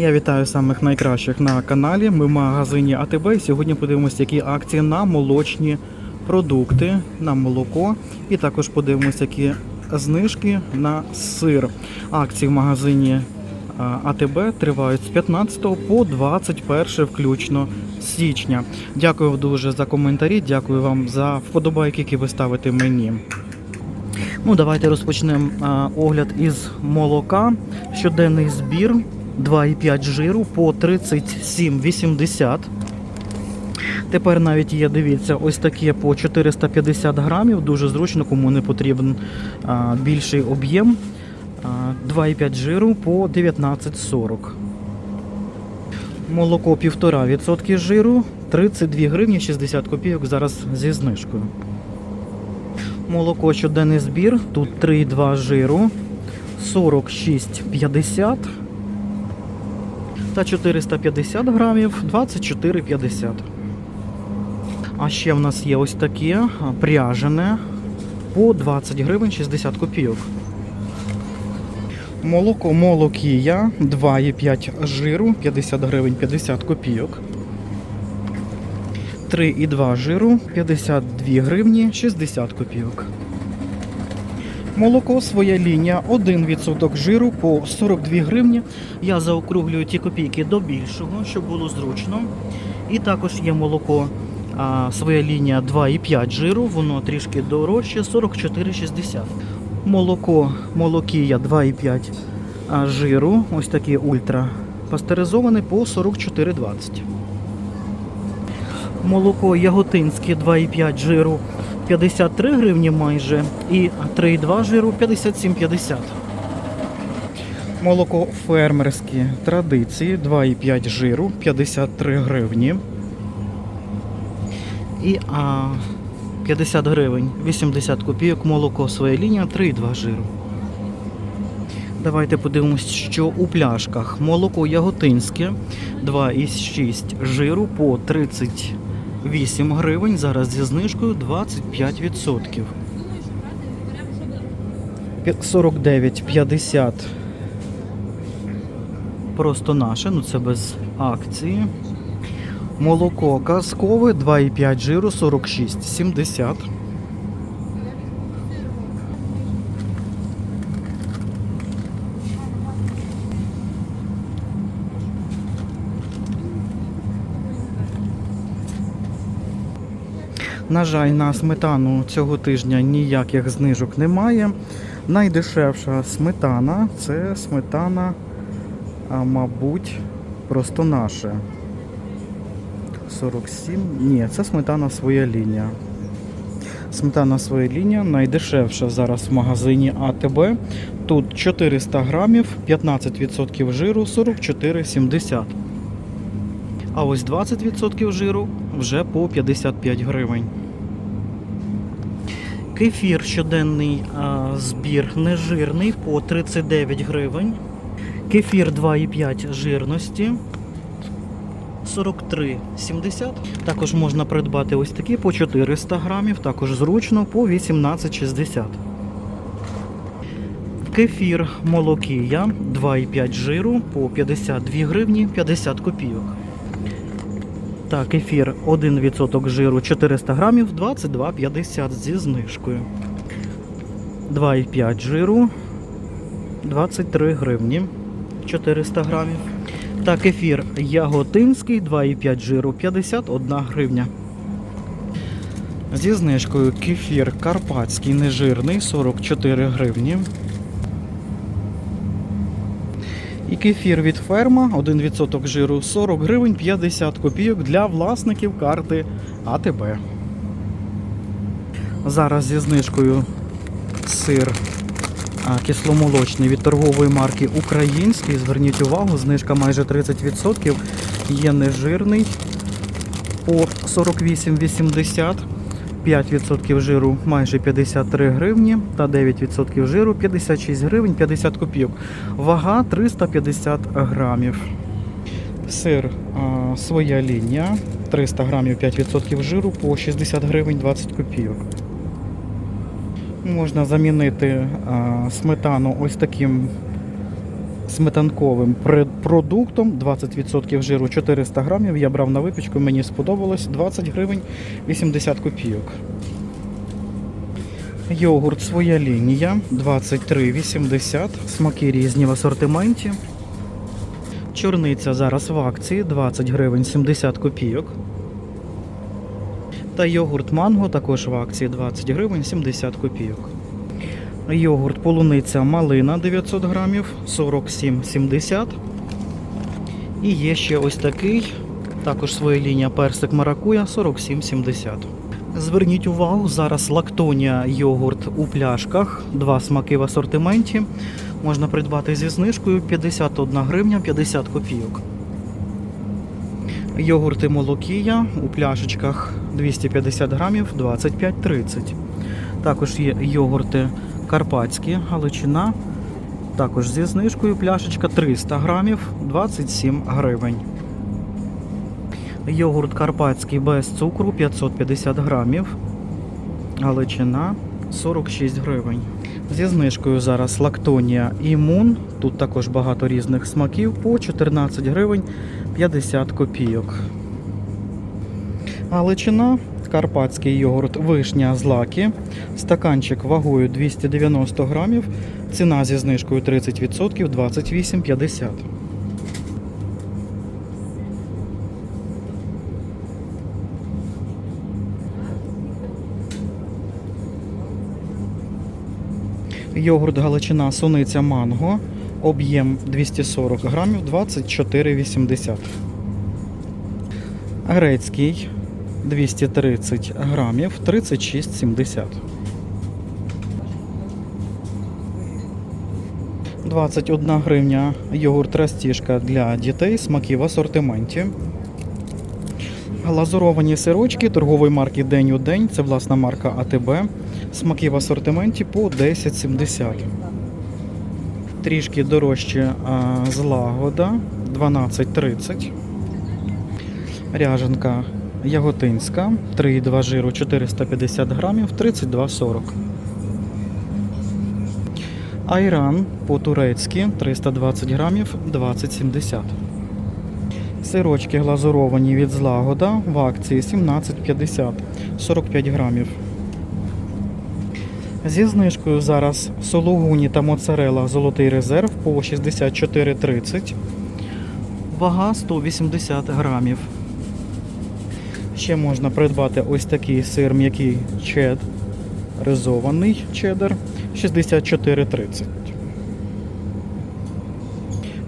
Я вітаю самих найкращих на каналі. Ми в магазині АТБ. І Сьогодні подивимося, які акції на молочні продукти, на молоко. І також подивимося, які знижки на сир. Акції в магазині АТБ тривають з 15 по 21 включно січня. Дякую дуже за коментарі. Дякую вам за вподобайки, які ви ставите мені. Ну, давайте розпочнемо огляд із молока. Щоденний збір 2,5 жиру по 37,80. Тепер навіть є, дивіться, ось таке по 450 грамів. Дуже зручно, кому не потрібен а, більший об'єм. 2,5 жиру по 19,40. Молоко 1,5% жиру, 32 гривні 60 копійок зараз зі знижкою. Молоко щоденний збір. Тут 3,2 жиру, 46,50 та 450 грамів 24,50. А ще в нас є ось таке пряжене по 20 гривень 60 копійок. Молоко молокія 2,5 жиру 50 гривень 50 копійок. 3,2 жиру 52 гривні 60 копійок. Молоко своя лінія 1% жиру по 42 гривні. Я заокруглюю ті копійки до більшого, щоб було зручно. І також є молоко а, своя лінія 2,5 жиру, воно трішки дорожче 44,60. Молоко молокія 2,5 а, жиру, ось таке ультра пастеризоване по 44,20. Молоко яготинське 2,5 жиру 53 гривні майже і 3,2 жиру 57,50. Молоко фермерське традиції 2,5 жиру 53 гривні. І а, 50 гривень 80 копійок молоко своя лінія 3,2 жиру. Давайте подивимось, що у пляшках. Молоко яготинське 2,6 жиру по 38 гривень. Зараз зі знижкою 25%. 49,50 просто наше, ну це без акції. Молоко казкове 2,5 жиру 46,70. На жаль, на сметану цього тижня ніяких знижок немає. Найдешевша сметана це сметана, мабуть, просто наша. 47. Ні, це сметана своя лінія. Сметана своя лінія найдешевша зараз в магазині АТБ. Тут 400 грамів, 15% жиру, 44,70. А ось 20% жиру вже по 55 гривень. Кефір щоденний а, збір нежирний по 39 гривень. Кефір 2,5 жирності 43,70. Також можна придбати ось такі по 400 грамів, також зручно по 18,60. Кефір молокія 2,5 жиру по 52 гривні 50 копійок. Та кефір 1% жиру 400 грамів 22,50 зі знижкою. 2,5 жиру 23 гривні 400 грамів. Та кефір яготинський 2,5 жиру 51 гривня. Зі знижкою кефір карпатський нежирний 44 гривні. І кефір від ферма 1% жиру 40 гривень 50 копійок для власників карти АТБ. Зараз зі знижкою сир кисломолочний від торгової марки Український. Зверніть увагу, знижка майже 30%. Є нежирний по 48,80. 5% жиру майже 53 гривні та 9% жиру 56 гривень 50 копійок. Вага 350 грамів. Сир а, своя лінія 300 грамів 5% жиру по 60 гривень 20 копійок. Можна замінити а, сметану ось таким сметанковим продуктом. 20% жиру 400 грамів. Я брав на випічку, мені сподобалось 20 гривень 80 копійок. Йогурт своя лінія 23,80. Смаки різні в асортименті. Чорниця зараз в акції 20 гривень 70 копійок. Та йогурт манго також в акції 20 гривень 70 копійок. Йогурт полуниця малина 900 грамів 47,70. І є ще ось такий, також своя лінія персик маракуя 47,70. Зверніть увагу, зараз лактонія йогурт у пляшках, два смаки в асортименті. Можна придбати зі знижкою 51 гривня 50 копійок. Йогурти молокія у пляшечках 250 грамів 25,30. Також є йогурти карпатські, галичина. Також зі знижкою пляшечка 300 грамів 27 гривень. Йогурт карпатський без цукру 550 грамів. Галичина 46 гривень. Зі знижкою зараз лактонія імун. Тут також багато різних смаків по 14 гривень 50 копійок. Галичина, карпатський йогурт вишня з лаки. Стаканчик вагою 290 грамів. Ціна зі знижкою 30% 28,50. Йогурт Галичина Суниця Манго. Об'єм 240 грамів 24,80. Грецький 230 грамів 36,70. 21 гривня йогурт растіжка для дітей, смаки в асортименті. Глазуровані сирочки торгової марки День у день. Це власна марка АТБ. Смаки в асортименті по 10,70. Трішки дорожче злагода 12,30. Ряженка яготинська 3,2 жиру 450 грамів 32,40. Айран по-турецьки 320 грамів 20,70. Сирочки глазуровані від злагода в акції 17,50 45 грамів. Зі знижкою зараз сологуні та моцарела золотий резерв по 64,30. Вага 180 грамів. Ще можна придбати ось такий сир м'який чед, ризований чеддер 64,30.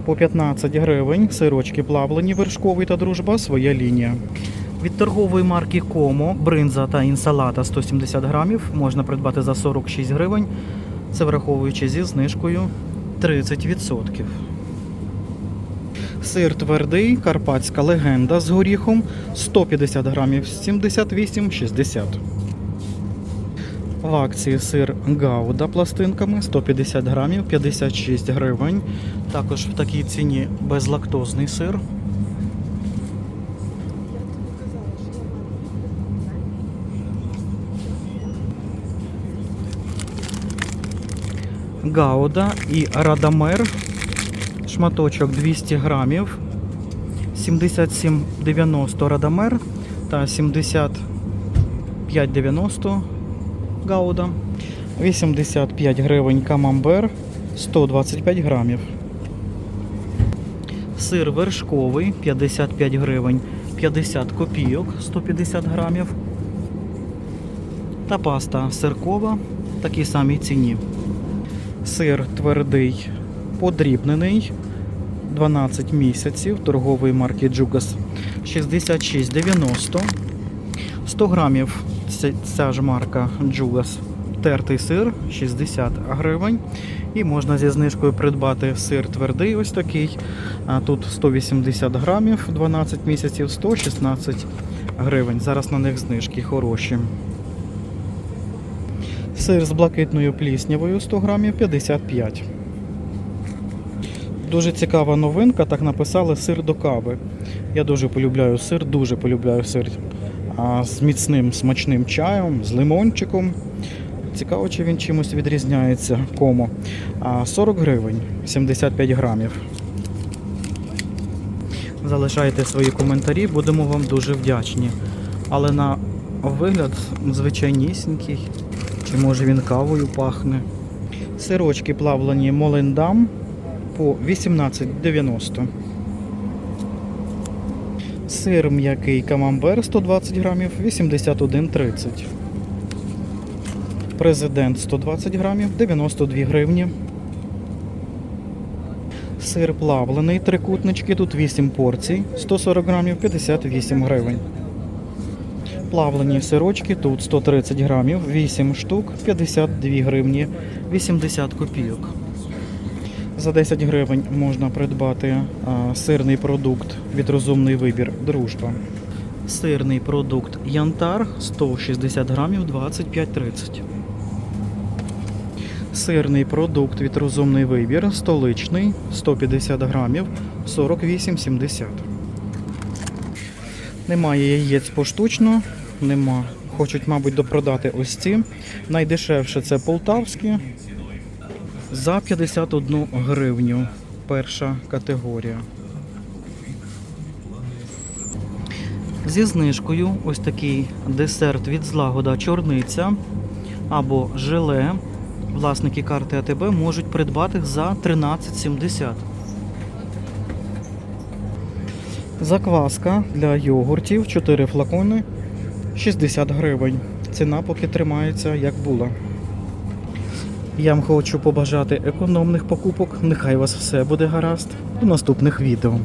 По 15 гривень сирочки плавлені вершковий та дружба своя лінія. Від торгової марки Комо бринза та інсалата 170 грамів можна придбати за 46 гривень. Це враховуючи зі знижкою 30%. Сир твердий, карпатська легенда з горіхом 150 грамів 78,60. В акції сир Гауда пластинками 150 грамів 56 гривень. Також в такій ціні безлактозний сир. Гауда і Радамер. Шматочок 200 грамів. 77,90 Радамер та 75,90 Гауда. 85 гривень камамбер 125 грамів. Сир вершковий 55 гривень 50 копійок 150 грамів. Та паста сиркова в такій самій ціні. Сир твердий подрібнений 12 місяців торгової марки Джугас 66,90. 100 грамів ця, ж марка Джугас. Тертий сир 60 гривень. І можна зі знижкою придбати сир твердий, ось такий. А тут 180 грамів 12 місяців, 116 гривень. Зараз на них знижки хороші. Сир з блакитною пліснявою 100 грамів 55. Дуже цікава новинка, так написали сир до кави. Я дуже полюбляю сир, дуже полюбляю сир а, з міцним смачним чаєм, з лимончиком. Цікаво, чи він чимось відрізняється кому. А 40 гривень, 75 грамів. Залишайте свої коментарі, будемо вам дуже вдячні. Але на вигляд звичайнісінький. Чи може він кавою пахне? Сирочки плавлені Молендам по 18,90. Сир м'який камамбер 120 грамів 81,30. Президент 120 грамів 92 гривні. Сир плавлений, трикутнички, тут 8 порцій, 140 грамів 58 гривень. Плавлені сирочки, тут 130 грамів, 8 штук, 52 гривні, 80 копійок. За 10 гривень можна придбати сирний продукт від розумний вибір Дружба. Сирний продукт Янтар 160 грамів 25,30. Сирний продукт від розумний вибір столичний 150 грамів 48,70. Немає яєць поштучно, нема. Хочуть, мабуть, допродати ось ці. Найдешевше це полтавські за 51 гривню. Перша категорія. Зі знижкою ось такий десерт від злагода чорниця або желе. Власники карти АТБ можуть придбати за 13,70. Закваска для йогуртів 4 флакони 60 гривень. Ціна поки тримається як була. Я вам хочу побажати економних покупок. Нехай вас все буде гаразд. До наступних відео.